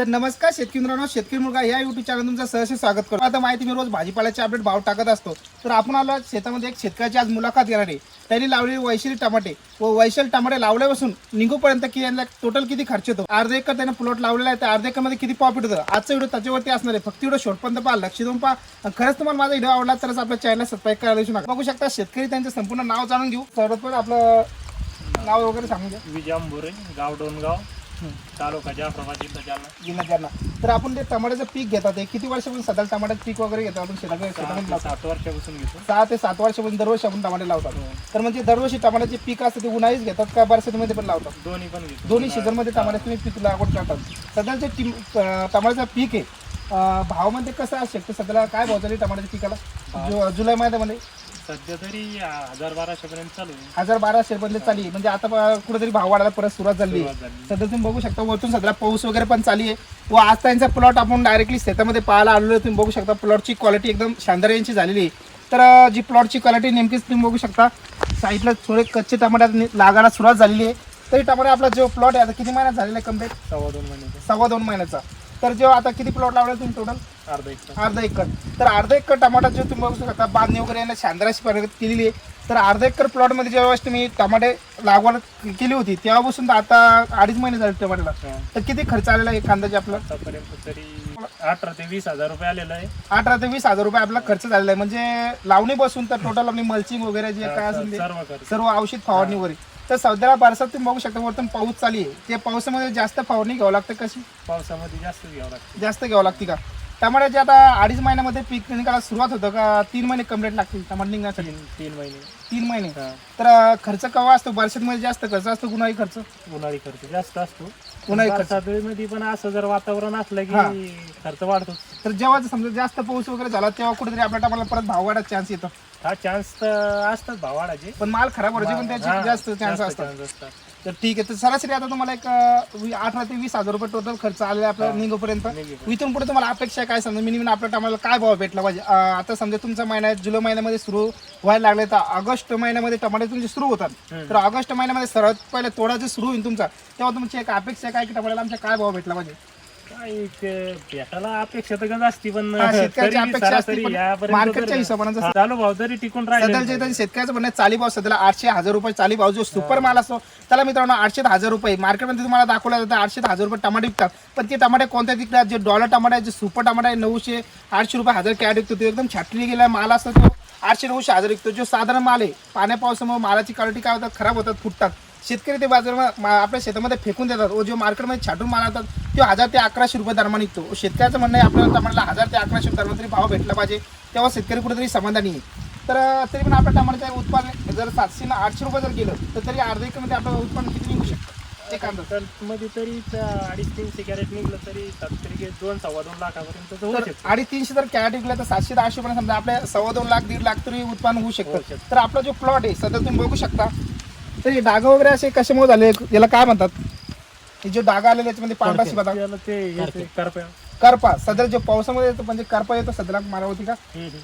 तर नमस्कार शेतकरी मित्रांनो शेतकरी मुलगा या युट्यूब चॅनल तुमचं सहर्ष स्वागत करतो. आता माहिती मी रोज भाजीपाल्याचे अपडेट भाव टाकत असतो. तर आपण आलो शेतामध्ये एक शेतकऱ्याची आज मुलाखत घेणार आहे. त्यांनी लावलेली वैशिली टमाटे. व वैशल टमाटे लावल्यापासून निघूपर्यंत की यांना टोटल किती खर्च येतो? अर्धा एकर त्यांना प्लॉट लावलेला आहे. तर अर्धा एकरमध्ये किती प्रॉफिट होतं? आजचा व्हिडिओ त्याच्यावरती असणार आहे. फक्त व्हिडिओ शॉर्टपर्यंत पहा लक्ष देऊन पहा. खरंच तुम्हाला माझा व्हिडिओ आवडला तरच आपल्या चॅनलला सबस्क्राईब करायला विसरू नका. बघू शकता शेतकरी त्यांचं संपूर्ण नाव जाणून घेऊ. सर्वात पण आपलं नाव वगैरे सांगून द्या. विजांबुरे गाव डोनगाव तालुका जाफराबाद जिल्हा जालना जिल्ह्यात ज्यांना तर आपण ते टमाट्याचं पीक घेतात. ते किती वर्षापासून सध्या टमाट्याचं पीक वगैरे घेतो आपण शेतात शेतामध्ये सहा लावतो सात वर्षापासून घेतो. सहा ते सात वर्षापासून दरवर्षी आपण टमाटे लावतात. तर म्हणजे दरवर्षी टमाट्याचे पीक असतं ते उन्हाळीच घेतात का बरसातीमध्ये पण लावतात? दोन्ही पण घेतो. दोन्ही सीझनमध्ये टमाट्याचं तुम्ही पीक लागवड करतात. सध्याचे टिम अं, टमाट्याचं पीक आहे अं, भावामध्ये कसं असू शकतं सध्याला काय भाव आहे टमाट्याच्या पिकाला? जु जुलै महिन्यामध्ये सध्या तरी हजार बाराशे पर्यंत चालू आहे. हजार बाराशे पर्यंत चाली म्हणजे आता कुठेतरी भाव वाढायला परत सुरुवात झाली आहे. सुरुवात झाली. सध्या तुम्ही बघू शकता वरतून सध्या पाऊस वगैरे पण चालू आहे. व आज त्यांचा प्लॉट आपण डायरेक्टली शेतामध्ये पाहायला आलेलो आहे. तुम्ही बघू शकता प्लॉटची क्वालिटी एकदम शानदार यांची झालेली आहे. तर अं, जी प्लॉटची क्वालिटी नेमकीच तुम्ही बघू शकता साईडला थोडे कच्चे टमाट्यात नि- लागायला सुरुवात झालेली आहे. तरी टमाटे आपला जो प्लॉट आहे आता किती महिन्यात झालेला आहे कंप्लीट सव्वा दोन महिन्याचा सव्वा दोन महिन्याचा. तर जो आता किती प्लॉट लावला तुम्ही टोटल अर्धा एक अर्धा एकर. तर अर्धा एकर टमाटा जो तुम्ही बघू शकता बांधणी वगैरे यांना शानदार अशी प्रगती केलेली आहे. तर अर्धा एकर प्लॉटमध्ये जेव्हा तुम्ही टमाटे लागवड केली होती तेव्हापासून तर आता अडीच महिने झाले टमाट्याला. तर किती खर्च आलेला आहे कांद्याचे आपला? आतापर्यंत तरी अठरा ते वीस हजार रुपये आलेला आहे. अठरा ते वीस हजार रुपये आपला खर्च झालेला आहे. म्हणजे लावणी बसून तर टोटल आपली मल्चिंग वगैरे जे काय असेल ते सर्व खर्च. सर्व औषध फवारणी वगैरे तर सध्याला बरसात तुम्ही बघू शकता वरतून पाऊस चालू आहे. ते पावसामध्ये जास्त फवारणी घ्यावं लागतं कशी पावसामध्ये जास्त घ्यावं लागतं. जास्त घ्यावं लागते का? टमाट्याचे आता अडीच महिन्यामध्ये पीक निघायला सुरुवात होतं का तीन महिने कंप्लीट लागतील टमाटे निघण्यासाठी? तीन तीन महिने. तीन महिने. तर खर्च केव्हा असतो? बरसातमध्ये जास्त खर्च असतो उन्हाळी खर्च? उन्हाळी खर्च जास्त असतो. उन्हाळी खर्च. मध्ये पण असं जर वातावरण असलं. की खर्च वाढतो. तर जेव्हा समजा जास्त पाऊस वगैरे झाला तेव्हा कुठेतरी आपल्या टमाला परत भाव वाढायचा चान्स येतो. हा चान्स तर असतात भावाडाचे पण माल खराब व्हायचे पण त्याचे जास्त चान्स असतात. तर ठीक आहे तर सरासरी आता तुम्हाला एक अं, अठरा ते वीस हजार रुपये टोटल खर्च आलेला आपल्या निघोपर्यंत. इथून पुढे तुम्हाला अपेक्षा काय समजा? मिनिमम आपल्या टमाला काय भाव भेटला पाहिजे? अं, आता समजा तुमचा महिना जुलै महिन्यामध्ये सुरू व्हायला लागले तर ऑगस्ट महिन्यामध्ये टमाटे तुमचे सुरू होतात. तर ऑगस्ट महिन्यामध्ये सर्वात पहिले तोडा जे सुरू होईल तुमचा. तेव्हा तुमची एक अपेक्षा काय की टमाट्याला आमच्या काय भाव भेटला पाहिजे? काय ते भेटायला अपेक्षा तर गंज असती पण हा, शेतकऱ्याची तरी अपेक्षा असते, सरासरी पण यापर्यंत मार्केटच्या तर- हिशोबानं जसं- चालू भाव तरी टिकून राहिले सध्याचे इथं शेतकऱ्याचं म्हणणं आहे, चाली भाव सध्याला आठशे हजार रुपये चाली भाव जो सुपर माल असतो त्याला मित्रांनो आठशे हजार रुपये. मार्केटमध्ये तुम्हाला दाखवला जातं आठशे हजार रुपये टमाटे विकतात. पण ते टमाटे कोणत्या विकतात? जे डॉलर टमाटे आहे जे सुपर टमाटे आहे नऊशे आठशे रुपये हजार कॅट विकतो. तो एकदम छाटली गेला माल असतो तो आठशे नऊशे हजार विकतो. जो साधारण माल आहे पाण्या पावसामुळे मालाची क्वालिटी काय होतात? खराब होतात फुटतात. शेतकरी ते बाजारात आपल्या शेतामध्ये फेकून देतात. व जो मार्केटमध्ये छाटून माल आणतात तो हजार ते अकराशे रुपये दरम्यान निघतो शेतकऱ्याचं म्हणणं आहे आपल्याला टमाटरला हजार ते अकराशे दरम्यान तरी भाव भेटला पाहिजे तेव्हा शेतकरी कुठेतरी समाधानी आहे. तर तरी पण आपल्या टमाट्याचं उत्पादन जर सातशे ना आठशे रुपये जर गेलं तर तरी अर्धा एकरमध्ये आपलं उत्पन्न किती निघू शकतं? तर मध्ये तरी अडीच तीनशे कॅरेट निघलं तरी दोन सव्वा दोन लाखापर्यंत अडीच तीनशे जर कॅरेट विकलं तर सातशे आठशे पर्यंत समजा आपल्या सव्वा दोन लाख दीड लाख तरी उत्पन्न होऊ शकतं. तर आपला जो प्लॉट आहे सध्या तुम्ही बघू शकता. तर हे डाग वगैरे असे कशामुळे झाले? याला काय म्हणतात? हे जो डाग आलेले याच्यामध्ये पांढरा शिपा त्याला ते करपा. सध्या जो पावसामध्ये येतो म्हणजे करपा येतो सध्याला मारावती का.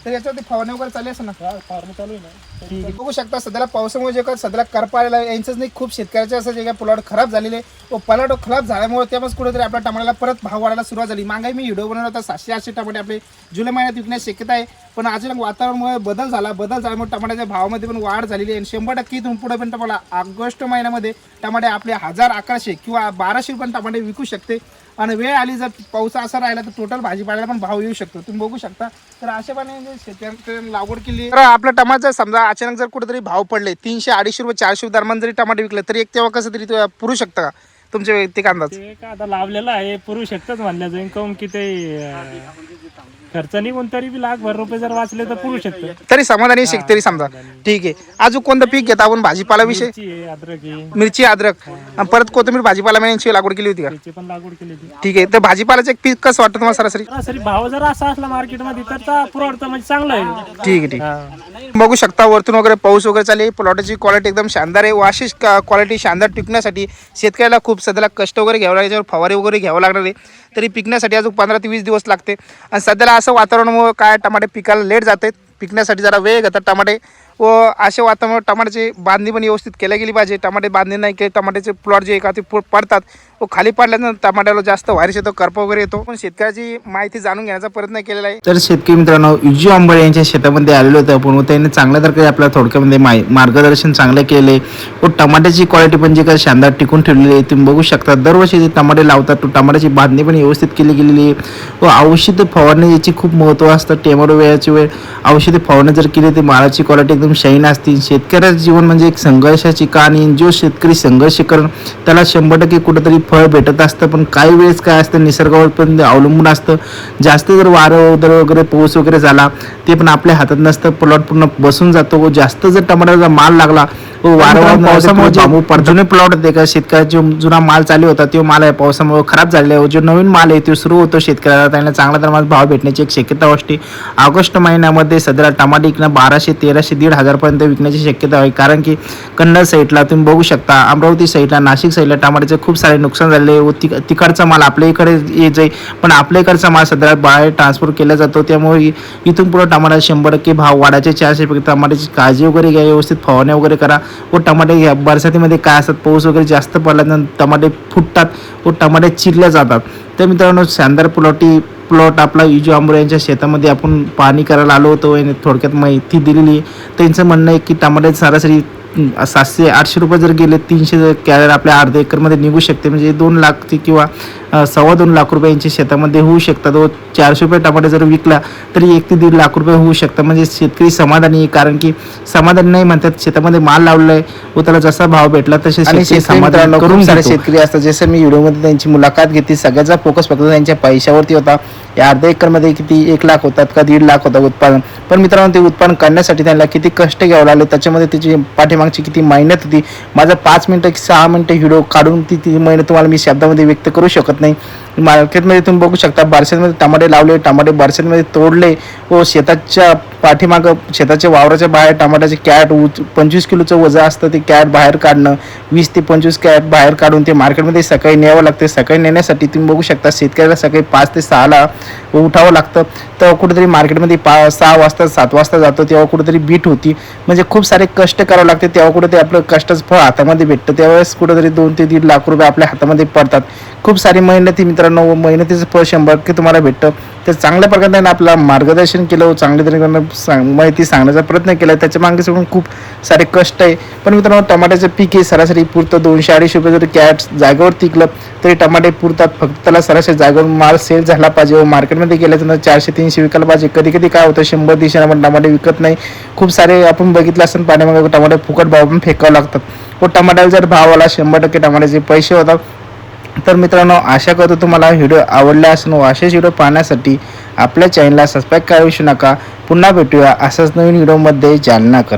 तर याच्यावरती फवारणी वगैरे चालली असं ना? फार्म चालू आहे ना. तरी ठीक आहे. बघू शकता सध्याला पावसामुळे जे काय सध्याला करपा आलेला यांचंच नाही खूप शेतकऱ्याचे असं जे काय प्लॉट खराब झालेले व पलाट खराब झाल्यामुळे तेव्हाच कुठेतरी आपल्या टमाट्याला परत भाव वाढायला सुरुवात झाली. मागे मी व्हिडिओ बनवला होता सातशे आठशे टमाटे आपले जुलै महिन्यात विकण्याची शक्यता आहे. पण अचानक वातावरणामुळे बदल झाला. बदल झाल्यामुळे टमाट्याच्या भावामध्ये पण वाढ झालेली आहे. आणि शंभर टक्के इथून पुढे पण तुम्हाला ऑगस्ट महिन्यामध्ये टमाटे आपले हजार अकराशे किंवा बाराशे पण टमाटे विकू शकते. आणि वेळ आली जर पाऊस असा राहिला तर टोटल भाजीपाल्याला पण भाव येऊ शकतो. तुम्ही बघू शकता. तर अशाप्रमाणे जे शेतकऱ्यांनी लागवड केली. तर आपलं टमाटर समजा अचानक जर कुठेतरी भाव पडले तीनशे अडीचशे रुपये चारशे रुपये दरम्यान जरी टमाटे विकले तरी एक तेव्हा कसं तरी ते पुरू शकतं का? तुमच्या वैयक्तिक अंदाज? आता लावलेलं आहे पुरू शकतच म्हणल्या जाईल. काऊन की ते खर्च निघून तरी बी लाख भर रुपये जर वाचले तर पुरू शकतं. तरी समाधानी शेतकरी समजा. ठीक आहे. अजून कोणतं पीक घेता आपण? भाजीपाला विषय मिरची आहे अद्रक आहे. मिरची अद्रक. आणि परत कोथिंबीर भाजीपाला यांची लागवड केली होती का? त्याची पण लागवड केली होती. ठीक आहे. तर भाजीपालाचं एक पीक कसं वाटतं तुम्हाला सरासरी? सरासरी भाव जर असा असला मार्केटमध्ये तर चा पुरवठा म्हणजे चांगला आहे. ठीक आहे ठीक आहे. हा. बघू शकता वरतून वगैरे पाऊस वगैरे चालले प्लॉटाची क्वालिटी एकदम शानदार आहे. व अशीच क्वालिटी शानदार टिकण्यासाठी शेतकऱ्याला खूप सध्याला कष्ट वगैरे घ्यावं लागेल. याच्यावर फवारे वगैरे घ्यावं लागणार आहे. तरी पिकण्यासाठी अजून पंधरा ते वीस दिवस लागते. आणि सध्याला असं वातावरणामुळं काय टमाटे पिकायला लेट जाते पिकण्यासाठी जरा वेळ घेतात टमाटे. व असे वातावरण टमाट्याची बांधणी पण व्यवस्थित केल्या गेली पाहिजे. टमाटे बांधणी नाही केली टमाट्याचे प्लॉट जे का ते पडतात. व खाली पडल्यानंतर टमाट्याला जास्त व्हायरस येतो करप वगैरे येतो. पण शेतकऱ्याची माहिती जाणून घेण्याचा प्रयत्न केलेला आहे. तर शेतकरी मित्रांनो युजी आंबळे यांच्या शेतामध्ये आलेलो होतो पण त्यांनी चांगल्या प्रकारे आपल्या थोडक्यामध्ये माय मार्गदर्शन चांगलं केले. व टमाट्याची क्वालिटी पण जी काय शानदार टिकून ठेवलेली आहे तुम्ही बघू शकता. दरवर्षी जे टमाटे लावतात तो टमाट्याची बांधणी पण व्यवस्थित केली गेलेली आहे. व औषध फवारणी याची खूप महत्त्व असतं. टेमरो वेळाची वेळ औषधी फवारणी जर केली तर माळाची क्वालिटी एकदम शाईन असते. शेतकऱ्याचं जीवन म्हणजे एक संघर्षाची कहाणी. जो शेतकरी संघर्ष करून त्याला शंभर टक्के कुठंतरी फळ भेटत असतं पण काही वेळेस काय असतं निसर्गावर पण अवलंबून असतं. जास्त जर वारं वगैरे वगैरे पाऊस वगैरे झाला ते पण आपल्या हातात नसतं. प्लॉट पूर्ण बसून जातो. व जास्त जर टमाट्याचा माल लागला वारंवार पावसामुळे जुने प्लॉट होते का शेतकऱ्याचा जो जुना माल चालू होता तो माल आहे. पावसामुळे खराब झालेला आहे. व जो नवीन माल आहे तो सुरू होतो शेतकऱ्याला. त्यांना चांगल्या प्रमाणात भाव भेटण्याची एक शक्यता असते. ऑगस्ट महिन्यामध्ये सध्या टमाटे विकणं बाराशे तेराशे दीड हजारपर्यंत विकण्याची शक्यता आहे. कारण की कन्नड साईडला तुम्ही बघू शकता अमरावती साईडला नाशिक साईडला टमाट्याचे खूप सारे नुकसान झालेले आहे. व तिक तिकडचा माल आपल्या इकडे येत जाईल. पण आपल्या इकडचा माल सध्या बाहेर ट्रान्सपोर्ट केला जातो. त्यामुळे इथून पुढे टमाटा शंभर टक्के भाव वाढायचे. चारशे पैकी टमाट्याची काळजी वगैरे घ्या. व्यवस्थित फवारण्या वगैरे करा. व टमाटे बरसातीमध्ये काय असतात पाऊस वगैरे जास्त पडल्यानंतर टमाटे फुटतात व टमाटे चिरल्या जातात. तर मित्रांनो शानदार प्लॉटी प्लॉट आपला इजू आंबोरे यांच्या शेतामध्ये आपण पाणी करायला आलो होतो याने थोडक्यात माहिती दिलेली आहे. त्यांचं म्हणणं आहे की टमाटे सरासरी सातशे आठशे रुपये जर गेले तीनशे जर कॅरेट आपल्या अर्ध्या एकरमध्ये निघू शकते म्हणजे दोन लाख ते किंवा सव्वा दोन लाख रुपये यांच्या शेतामध्ये होऊ शकतात. व चारशे रुपये टमाटे जर विकला तरी एक ते दीड लाख रुपये होऊ शकतात. म्हणजे शेतकरी समाधानी आहे कारण की समाधानी नाही म्हणतात शेतामध्ये माल लावलेला आहे व त्याला जसा भाव भेटला तसे शेतकरी समाधान करून सारे शेतकरी असतात. जसं मी व्हिडिओमध्ये त्यांची मुलाखत घेतली सगळ्याचा फोकस फक्त त्यांच्या पैशावरती होता. या अर्ध्या एकरमध्ये किती एक लाख होतात का दीड लाख होता उत्पादन. पण मित्रांनो ते उत्पादन करण्यासाठी त्यांना किती कष्ट घ्यावं लागले त्याच्यामध्ये त्याची पाठीमागची किती मेहनत होती. माझा पाच मिनटं की सहा मिनटं व्हिडिओ काढून ती ती मेहनत तुम्हाला मी शब्दामध्ये व्यक्त करू शकत नाही. मार्केटमध्ये तुम्ही बघू शकता बारशेतमध्ये टमाटे लावले टमाटे बारशेतमध्ये तोडले. व शेताच्या पाठीमागं शेताच्या वावराच्या बाहेर टमाट्याचे कॅट उच पंचवीस किलोचं वजन असतं ते कॅट बाहेर काढणं. वीस ते पंचवीस कॅट बाहेर काढून ते मार्केटमध्ये सकाळी न्यावं लागते. सकाळी नेण्यासाठी तुम्ही बघू शकता शेतकऱ्याला सकाळी पाच ते सहाला उठावं लागतं. तेव्हा कुठेतरी मार्केटमध्ये पा सहा वाजता सात वाजता जातो तेव्हा कुठेतरी बीट होती. म्हणजे खूप सारे कष्ट करावं लागते तेव्हा कुठेतरी आपलं कष्टाचं फळ हातामध्ये भेटतं. त्यावेळेस कुठेतरी दोन ते दीड लाख रुपये आपल्या हातामध्ये पडतात. खूप सारी मेहनती मित्रांनो व मेहनतीचं फळ शंभर टक्के तुम्हाला भेटतं. तर चांगल्या प्रकारे त्यांनी आपला मार्गदर्शन केलं व चांगल्या तरीकडनं सांग माहिती सांगण्याचा प्रयत्न केला. त्याच्यामागे पण खूप सारे कष्ट आहे. पण मित्रांनो टमाट्याचं पीक हे सरासरी पुरतं. दोनशे अडीचशे रुपये जरी कॅट जागेवर टिकलं तरी टमाटे पुरतात. फक्त त्याला सरासरी जागेवर माल सेल झाला पाहिजे व मार्केटमध्ये गेल्याच्यानंतर चारशे तीनशे विकायला पाहिजे. कधी कधी काय होतं शंभर दीडशे आपण टमाटे विकत नाही. खूप सारे आपण बघितलं असं पाण्यामागे टमाटे फुकट भाव पण फेकावं लागतात. व टमाट्याला जर भाव आला शंभर टक्के टमाट्याचे पैसे होतात. तर मित्रांनो आशा करतो तुम्हाला व्हिडिओ आवडला असून व असेच व्हिडिओ पाहण्यासाठी आपल्या चॅनलला सबस्क्राईब करायला विसरू नका. पुन्हा भेटूया असाच नवीन व्हिडिओमध्ये. जालना कर.